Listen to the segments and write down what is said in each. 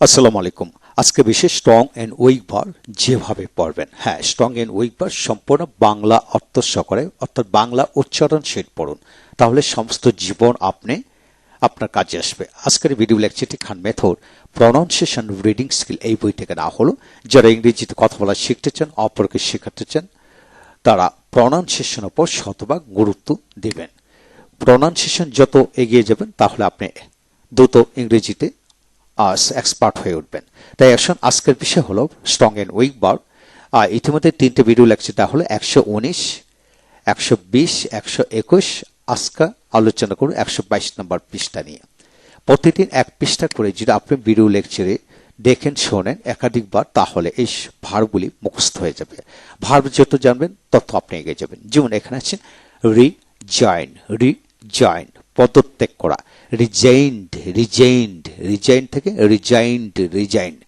আসসালামু আলাইকুম। আজকে বিশেষ স্ট্রং অ্যান্ড উইক বার যেভাবে পড়বেন। হ্যাঁ স্ট্রং অ্যান্ড উইক বার সম্পূর্ণ বাংলা অর্থ সহকারে অর্থাৎ বাংলা উচ্চারণ সেট পড়ুন। তাহলে সমস্ত জীবন আপনি, আপনার কাজে আসবে। আজকের ভিডিও লেকচারটি Khan method pronunciation reading skill এই বই থেকে না হলো। যারা ইংরেজিতে কথা বলা শিখতে চান, অপরকে শেখাতে চান, তারা প্রনাউন্সিয়েশন ওপর শতভাগ গুরুত্ব দেবেন। প্রনাউন্সিয়েশন যত এগিয়ে যাবেন, তাহলে আপনি দ্রুত ইংরেজিতে এক্সপার্ট হয়ে উঠবেন। তাই আসুন, আজকের বিষয় হলো স্ট্রং অ্যান্ড উইক বার আর ইতিমধ্যে তিনটে ভিডিও লাগছে, তা হলো একশো উনিশ, একশো বিশ, একশো একুশ। আজকে আলোচনা করুন একশো বাইশ নম্বর পৃষ্ঠা নিয়ে। প্রতিদিন এক পৃষ্ঠা করে যদি আপনি ভিডিও লেকচারে দেখেন, শোনেন একাধিকবার, তাহলে এই ভারগুলি মুখস্থ হয়ে যাবে। ভার যত জানবেন, তত আপনি এগিয়ে যাবেন। যেমন এখানে আছেন রি জয়েন রি জয়েন পদত্যাগ করা। রিজাইন্ড রিজাইন্ড রিজাইন থেকে রিজাইন্ড রিজাইন্ড।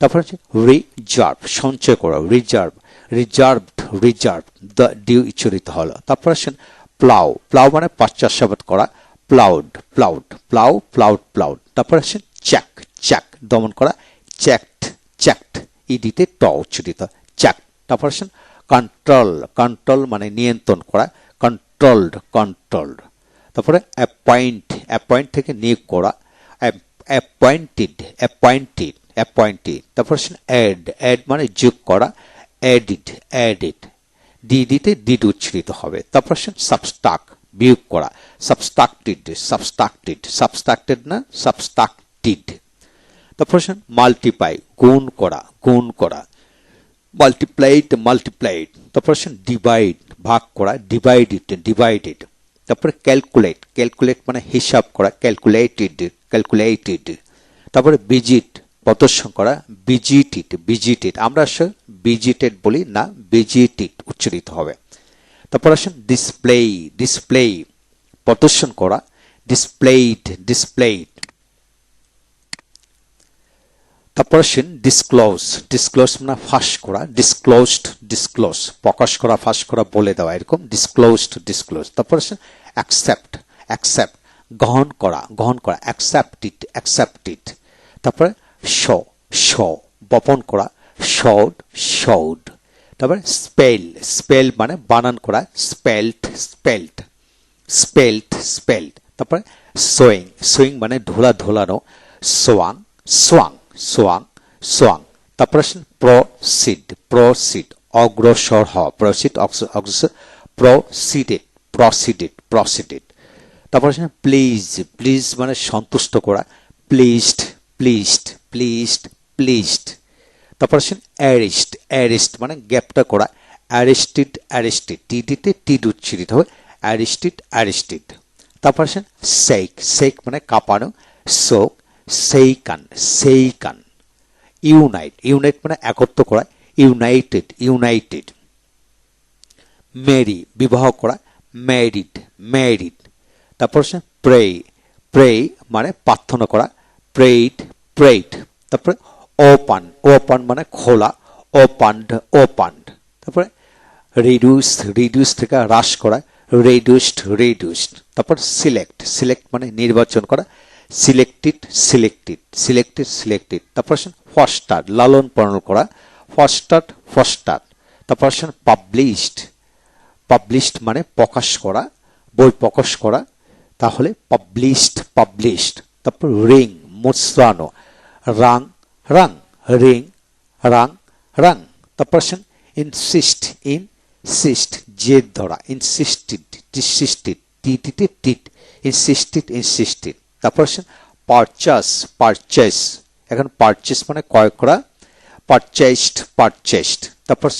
তারপর হচ্ছে রিজার্ভ, সঞ্চয় করা, reserve, reserved, reserve, the due উচ্চারিত হলো। তারপর আসেন প্লাউ প্লাউ মানে পাঁচ চাষাবাদ করা, ploughed ploughed, plough, ploughed ploughed. তারপর আসেন চ্যাক চ্যাক, দমন করা চ্যাকড চ্যাকড ইডিতে ট উচ্চারিত চ্যাক তারপর আসেন কন্ট্রোল কন্ট্রোল মানে নিয়ন্ত্রণ করা, কন্ট্রোলড কন্ট্রোলড। তারপরে অ্যাপয়েন্ট অ্যাপয়েন্ট থেকে নিয়োগ করা অ্যাপয়েন্টেড অ্যাপয়েন্টেড অ্যাপয়েন্টেড তারপর অ্যাড অ্যাড মানে যোগ করা অ্যাডিড অ্যাডিড ডিডিতে ডিড উচ্চারিত হবে, তারপর সাবস্টাক বিয়োগ করা সাবস্ট্রাক্টেড সাবস্ট্রাক্টেড সাবস্ট্রাক্টেড না সাবস্ট্রাক্টেড তারপর মাল্টিপ্লাই গুণ করা গুণ করা মাল্টিপ্লাইড মাল্টিপ্লাইড তারপর ডিভাইড ভাগ করা ডিভাইডেড ডিভাইডেড তারপরে ক্যালকুলেট ক্যালকুলেট মানে হিসাব করা ক্যালকুলেটেড ক্যালকুলেটেড তারপরে ভিজিট প্রদর্শন করা ভিজিটেড ভিজিটেড আমরা আসলে বিজিটেড বলি না ভিজিটেড উচ্চারিত হবে। তারপর আসেন ডিসপ্লে ডিসপ্লে প্রদর্শন করা ডিসপ্লেড ডিসপ্লেড তারপর আসেন ডিসক্লোজ ডিসক্লোজ মানে ফাঁস করা ডিসক্লোজড ডিসক্লোজ প্রকাশ করা, ফাঁস করা বলে দেওয়া, এরকম ডিসক্লোজড ডিসক্লোজ তারপর আসেন অ্যাকসেপ্ট অ্যাকসেপ্ট গ্রহণ করা গ্রহণ করা অ্যাকসেপ্টেড অ্যাকসেপ্টেড তারপরে শ শ বপন করা শড শড তারপরে স্পেল স্পেল মানে বানান করা স্পেল্ট স্পেল্ট স্পেল্ট স্পেল্ট তারপরে সোয়িং সোয়িং মানে ধোলা ধোলানো সোয়াং সোয়াং সোয়াং সোয়াং তারপর আসেন প্রসিড প্রসিড অগ্রসর হ প্রসিড অগ্রসর প্রসিডেড প্রসিডেড প্রসিডেড তারপর আসেন প্লিজ প্লিজ মানে সন্তুষ্ট করা প্লিজড প্লিজড প্লিজড প্লিজড তারপর আসেন অ্যারেস্ট অ্যারেস্ট মানে গ্যাপটা করা অ্যারেস্টেড অ্যারেস্টেড টিডিতে টিড উচ্চারিত হবে অ্যারেস্টেড অ্যারেস্টেড তারপর আসেন সেক সেক মানে কাঁপানো shook shaken shaken. Unite unite মানে একত্র করা, ইউনাইটেড ইউনাইটেড। মেরি, বিবাহ করা ম্যারিড ম্যারিড তারপর হচ্ছে প্রে প্রে মানে প্রার্থনা করা প্রেড প্রেড তারপরে ওপান ওপান মানে খোলা ওপান্ড ওপান্ড তারপরে রিডিউস রিডিউস থেকে হ্রাস করা, রেডিউসড রেডিউসড। তারপর সিলেক্ট সিলেক্ট মানে নির্বাচন করা সিলেক্টেড সিলেক্টেড সিলেক্টেড সিলেক্টেড তারপর আসেন ফস্টার লালন পালন করা। ফস্টার ফস্টার তারপর আসেন পাবলিশড পাবলিশড মানে প্রকাশ করা, বই প্রকাশ করা, তাহলে পাবলিশড পাবলিশড তারপর ring মুসরানো rang rang ring rang rang তারপর আসেন ইনসিস্ট ইনসিস্ট জেদ ধরা ইনসিস্টেড ডিসিস্টেড টিটিতে টিট ইনসিস্টেড ইনসিস্টেড তারপর আসেন পারচাস পারচেস এখন পারচেস মানে ক্রয় করা পারচেসড পারচেসড তারপর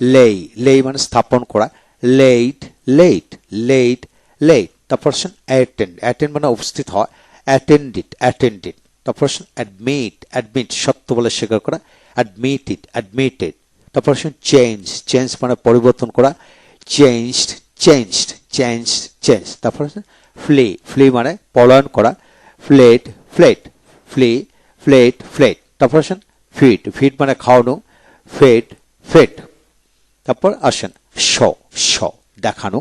লেই লেই মানে স্থাপন করা লেট লেট লেট লেট তারপর আসেন অ্যাটেন্ড অ্যাটেন্ড মানে উপস্থিত হওয়া অ্যাটেন্ডেড অ্যাটেন্ডেড তারপর অ্যাডমিট অ্যাডমিট সত্য বলে স্বীকার করা অ্যাডমিটেড অ্যাডমিটেড তারপর চেঞ্জ চেঞ্জ মানে পরিবর্তন করা চেঞ্জড চেঞ্জড চেঞ্জ চেঞ্জ তারপর ফ্লি ফ্লি মানে পলায়ন করা fled fled, flee, fled fled. তারপর আসেন ফিট। ফিট মানে খাওয়ানো ফেট ফেট তারপর আসেন শ শ, দেখানো,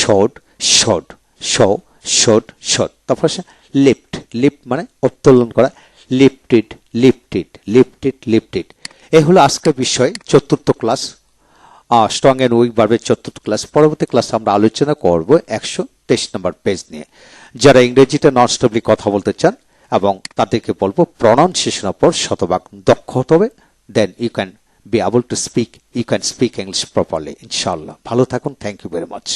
shot shot, show, shot showed তারপর আসেন লিফট। লিফট মানে উত্তোলন করা, লিফটেড লিফটেড লিফটেড লিফটেড। এই হলো আজকের বিষয়, চতুর্থ ক্লাস। স্ট্রং অ্যান্ড উইক ভার্বের চতুর্থ ক্লাস। পরবর্তী ক্লাসে আমরা আলোচনা করব একশো তেইশ নম্বর পেজ নিয়ে। যারা ইংরেজিতে নন স্টপলি কথা বলতে চান এবং তাদেরকে বলব প্রনাউন্সিয়েশনের পর শতভাগ দক্ষ হতে হবে। Then you can be able to speak you can speak English properly ইনশাল্লাহ ভালো থাকুন থ্যাংক ইউ ভেরি মাচ